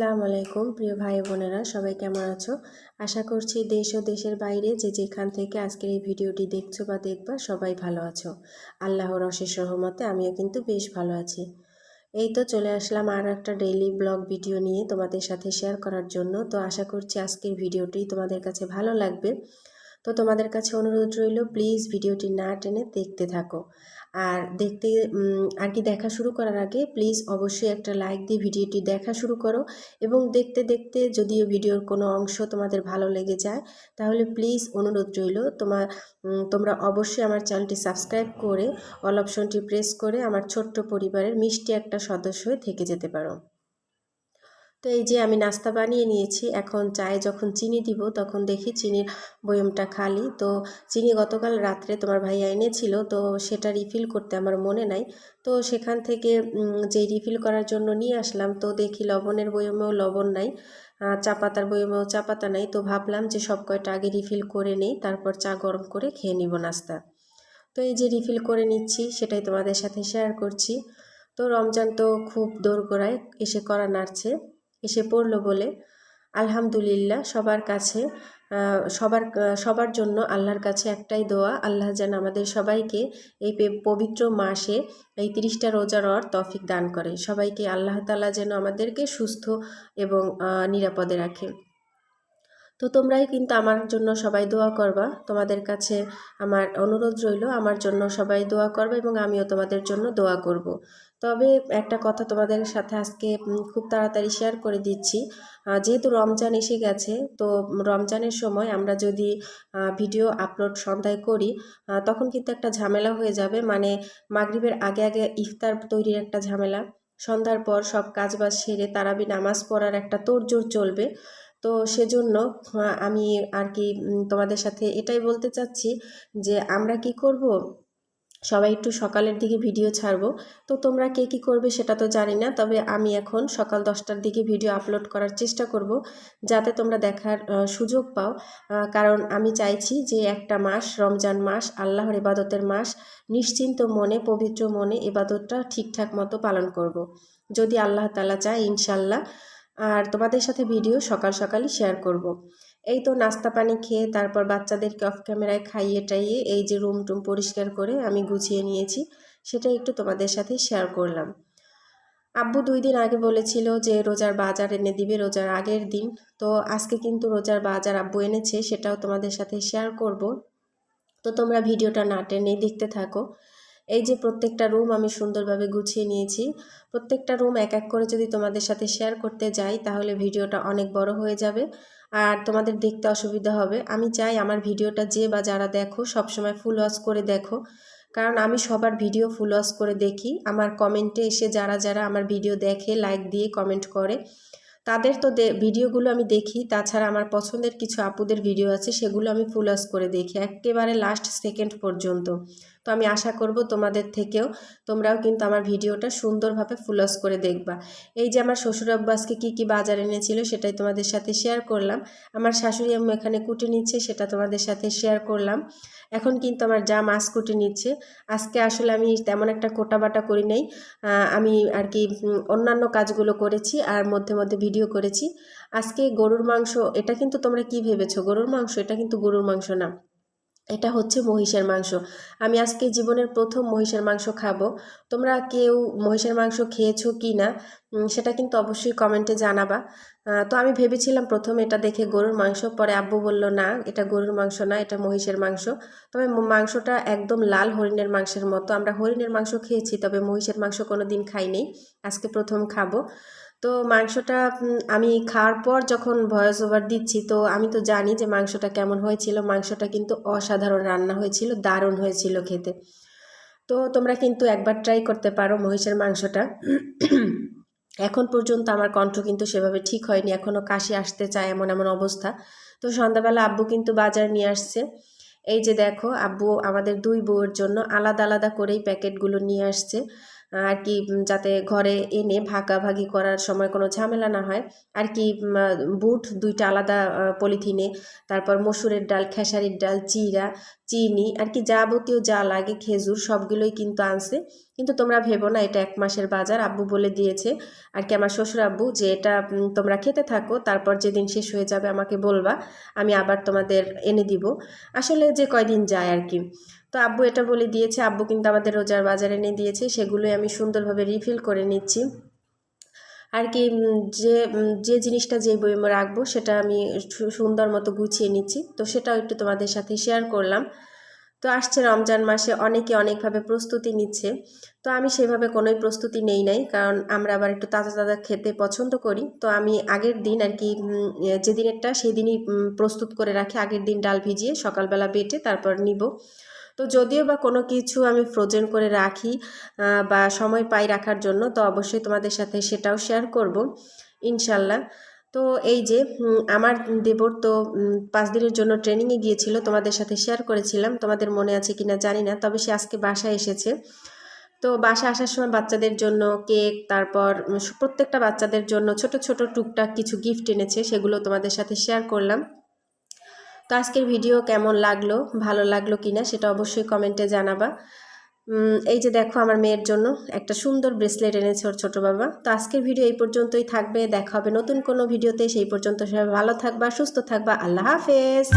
আসসালামু আলাইকুম, প্রিয় ভাই বোনেরা, সবাই কেমন আছো? আশা করছি দেশ ও দেশের বাইরে যে যেখান থেকে আজকের এই ভিডিওটি দেখছ বা দেখবা, সবাই ভালো আছো। আল্লাহর অশেষ রহমতে আমিও কিন্তু বেশ ভালো আছি। এই তো চলে আসলাম আর একটা ডেইলি ব্লগ ভিডিও নিয়ে তোমাদের সাথে শেয়ার করার জন্য। তো আশা করছি আজকের ভিডিওটি তোমাদের কাছে ভালো লাগবে। তো তোমাদের কাছে অনুরোধ রইল প্লিজ ভিডিওটি না টেনে দেখতে থাকো। আর দেখতে আর কি দেখা শুরু করার আগে প্লিজ অবশ্যই একটা লাইক দিয়ে ভিডিওটি দেখা শুরু করো এবং দেখতে দেখতে যদিও ভিডিওর কোনো অংশ তোমাদের ভালো লেগে যায়, তাহলে প্লিজ অনুরোধ রইল তোমার তোমরা অবশ্যই আমার চ্যানেলটি সাবস্ক্রাইব করে অল অপশনটি প্রেস করে আমার ছোট্ট পরিবারের মিষ্টি একটা সদস্য হয়ে থেকে যেতে পারো। তো এই যে আমি নাস্তা বানিয়ে নিয়েছি, এখন চায়ে যখন চিনি দিব তখন দেখি চিনির বয়মটা খালি। তো চিনি গতকাল রাত্রে তোমার ভাইয়া এনেছিল, তো সেটা রিফিল করতে আমার মনে নাই। তো সেখান থেকে যে রিফিল করার জন্য নিয়ে আসলাম, তো দেখি লবণের বয়মেও লবণ নাই চা পাতার বয়মেও চা পাতা নাই। তো ভাবলাম যে সব কয়টা আগে রিফিল করে নেই, তারপর চা গরম করে খেয়ে নিব নাস্তা। তো এই যে রিফিল করে নিচ্ছি, সেটাই তোমাদের সাথে শেয়ার করছি। তো রমজান তো খুব দোরগোড়ায় এসে করা নাড়ছে। এসে পড়ল বলে, আলহামদুলিল্লাহ, সবার কাছে সবার সবার জন্য আল্লাহর কাছে একটাই দোয়া। আল্লাহ যেন আমাদের সবাইকে এই পবিত্র মাসে এই তিরিশটা রোজার অর তফিক দান করে। সবাইকে আল্লাহ তালা যেন আমাদেরকে সুস্থ এবং নিরাপদে রাখে। তো তোমরাই কিন্তু আমার জন্য সবাই দোয়া করবা। তোমাদের কাছে আমার অনুরোধ রইল, আমার জন্য সবাই দোয়া করবে এবং আমিও তোমাদের জন্য দোয়া করব। তবে একটা কথা তোমাদের সাথে আজকে খুব তাড়াতাড়ি শেয়ার করে দিচ্ছি। যেহেতু রমজান এসে গেছে, তো রমজানের সময় আমরা যদি ভিডিও আপলোড সন্ধ্যায় করি তখন কিন্তু একটা ঝামেলা হয়ে যাবে। মানে মাগরীবের আগে আগে ইফতার তৈরির একটা ঝামেলা, সন্ধ্যার পর সব কাজবাজ সেরে তারাবি নামাজ পড়ার একটা তোড়জোড় চলবে। তো সেজন্য আমি আর কি তোমাদের সাথে এটাই বলতে চাচ্ছি যে আমরা কি করব? সবাই একটু সকালের দিকে ভিডিও ছাড়বো তো তোমরা কে কী করবে সেটা তো জানি না, তবে আমি এখন সকাল দশটার দিকে ভিডিও আপলোড করার চেষ্টা করব, যাতে তোমরা দেখার সুযোগ পাও কারণ আমি চাইছি যে একটা মাস, রমজান মাস, আল্লাহর ইবাদতের মাস, নিশ্চিন্ত মনে, পবিত্র মনে ইবাদতটা ঠিকঠাক মতো পালন করব। যদি আল্লাহ তালা চায় ইনশাল্লাহ আর তোমাদের সাথে ভিডিও সকাল সকালই শেয়ার করব। এই তো নাস্তা পানি খেয়ে তারপর বাচ্চাদেরকে অফ ক্যামেরায় খাইয়ে টাইয়ে এই যে রুম টুম পরিষ্কার করে আমি গুছিয়ে নিয়েছি, সেটা একটু তোমাদের সাথে শেয়ার করলাম। আব্বু দুই দিন আগে বলেছিল যে রোজার বাজার এনে দিবে রোজার আগের দিন, তো আজকে কিন্তু রোজার বাজার আব্বু এনেছে, সেটাও তোমাদের সাথে শেয়ার করব। তো তোমরা ভিডিওটা না টেনে দেখতে থাকো। এই যে প্রত্যেকটা রুম আমি সুন্দরভাবে গুছিয়ে নিয়েছি। প্রত্যেকটা রুম এক এক করে যদি তোমাদের সাথে শেয়ার করতে যাই, তাহলে ভিডিওটা অনেক বড় হয়ে যাবে। আর তোমাদের দেখতে অসুবিধা হবে। আমি চাই আমার ভিডিওটা যে বা যারা দেখো, সবসময় ফুল ওয়াশ করে দেখো। কারণ আমি সবার ভিডিও ফুল ওয়াশ করে দেখি। আমার কমেন্টে এসে যারা যারা আমার ভিডিও দেখে লাইক দিয়ে কমেন্ট করে, তাদের তো ভিডিওগুলো আমি দেখি। তাছাড়া আমার পছন্দের কিছু আপুদের ভিডিও আছে, সেগুলো আমি ফুল ওয়াশ করে দেখি। একেবারে লাস্ট সেকেন্ড পর্যন্ত। আমি আশা করব তোমাদের থেকেও তোমরাও কিন্তু আমার ভিডিওটা সুন্দরভাবে ফুলস করে দেখবা। এই যে আমার শ্বশুর আব্বাসকে কী কী বাজার এনেছিল সেটাই তোমাদের সাথে শেয়ার করলাম। আমার শাশুড়ি আম্মু এখানে কুটে নিচ্ছে সেটা তোমাদের সাথে শেয়ার করলাম। এখন কিন্তু আমার যা মাছ কুটে নিচ্ছে, আজকে আসলে আমি তেমন একটা কোটা বাটা করি নাই। আমি আর কি অন্যান্য কাজগুলো করেছি আর মধ্যে মধ্যে ভিডিও করেছি। আজকে গরুর মাংস, এটা কিন্তু তোমরা কি ভেবেছো? গরুর মাংস, এটা কিন্তু গরুর মাংস না। এটা হচ্ছে মহিষের মাংস। আমি আজকে জীবনের প্রথম মহিষের মাংস খাব। তোমরা কেউ মহিষের মাংস খেয়েছো কি না সেটা কিন্তু অবশ্যই কমেন্টে জানাবা। তো আমি ভেবেছিলাম প্রথম এটা দেখে গরুর মাংস, পরে আব্বু বলল, না, এটা গরুর মাংস না, এটা মহিষের মাংস। তবে মাংসটা একদম লাল হরিণের মাংসের মতো। আমরা হরিণের মাংস খেয়েছি, তবে মহিষের মাংস কোনো দিন খাইনি। আজকে প্রথম খাব। তো মাংসটা আমি খাওয়ার পর যখন ভয়েস ওভার দিচ্ছি, তো আমি তো জানি যে মাংসটা কেমন হয়েছিল। মাংসটা কিন্তু অসাধারণ রান্না হয়েছিল, দারুণ হয়েছিল খেতে। তো তোমরা কিন্তু একবার ট্রাই করতে পারো মহিষের মাংসটা। এখন পর্যন্ত আমার কণ্ঠ কিন্তু সেভাবে ঠিক হয়নি। এখনও কাশি আসতে চায় এমন এমন অবস্থা। তো সন্ধ্যাবেলা আব্বু কিন্তু বাজার নিয়ে আসছে। এই যে দেখো, আব্বু আমাদের দুই বউয়ের জন্য আলাদা আলাদা করেই প্যাকেটগুলো নিয়ে আসছে। আর কি যাতে ঘরে এনে ভাগাভাগি করার সময় কোনো ঝামেলা না হয়। আর কি বুট দুইটা আলাদা পলিথিনে, তারপর মসুরের ডাল, খেসারির ডাল, চিরা, চিনি আর কি যাবতীয় যা লাগে, খেজুর, সবগুলোই কিন্তু আনছে। কিন্তু তোমরা ভেবো না, এটা এক মাসের বাজার। আব্বু বলে দিয়েছে আর কি আমার শ্বশুর আব্বু যে এটা তোমরা খেতে থাকো, তারপর যেদিন শেষ হয়ে যাবে আমাকে বলবা, আমি আবার তোমাদের এনে দিব। আসলে যে কয়দিন যায় আর কি তো আব্বু এটা বলে দিয়েছে, আব্বু কিন্তু আমাদের রোজার বাজারে এনে দিয়েছে, সেগুলোই আমি সুন্দরভাবে রিফিল করে নিচ্ছি। আর কি যে যে জিনিসটা যে বইমে রাখব সেটা আমি সুন্দর মতো গুছিয়ে নিচ্ছি। তো সেটাও একটু তোমাদের সাথে শেয়ার করলাম। তো আসছে রমজান মাসে অনেকে অনেকভাবে প্রস্তুতি নিচ্ছে। তো আমি সেভাবে কোনোই প্রস্তুতি নেই নাই, কারণ আমরা আবার একটু তাজা তাজা খেতে পছন্দ করি। তো আমি আগের দিন আর কি যেদিনেরটা সেই দিনই প্রস্তুত করে রাখি। আগের দিন ডাল ভিজিয়ে সকালবেলা বেটে তারপর নিব। তো যদিও বা কোনো কিছু আমি ফ্রোজেন করে রাখি বা সময় পাই রাখার জন্য, তো অবশ্যই তোমাদের সাথে সেটাও শেয়ার করব, ইনশাল্লাহ। তো এই যে আমার দেবর তো পাঁচ দিনের জন্য ট্রেনিংয়ে গিয়েছিল, তোমাদের সাথে শেয়ার করেছিলাম, তোমাদের মনে আছে কিনা জানি না, তবে সে আজকে বাসায় এসেছে। তো বাসা আসার সময় বাচ্চাদের জন্য কেক, তারপর প্রত্যেকটা বাচ্চাদের জন্য ছোট ছোট টুকটাক কিছু গিফট এনেছে, সেগুলো তোমাদের সাথে শেয়ার করলাম। তো আজকের ভিডিও কেমন লাগল? ভালো লাগল কিনা সেটা অবশ্যই কমেন্টে জানাবা। এই যে দেখো আমার মেয়ের জন্য একটা সুন্দর ব্রেসলেট এনেছে ওর ছোটো বাবা। তো আজকের ভিডিও এই পর্যন্তই থাকবে। দেখা হবে নতুন কোনো ভিডিওতে। সেই পর্যন্ত সবাই ভালো থাকবা, সুস্থ থাকবা। আল্লাহ হাফেজ।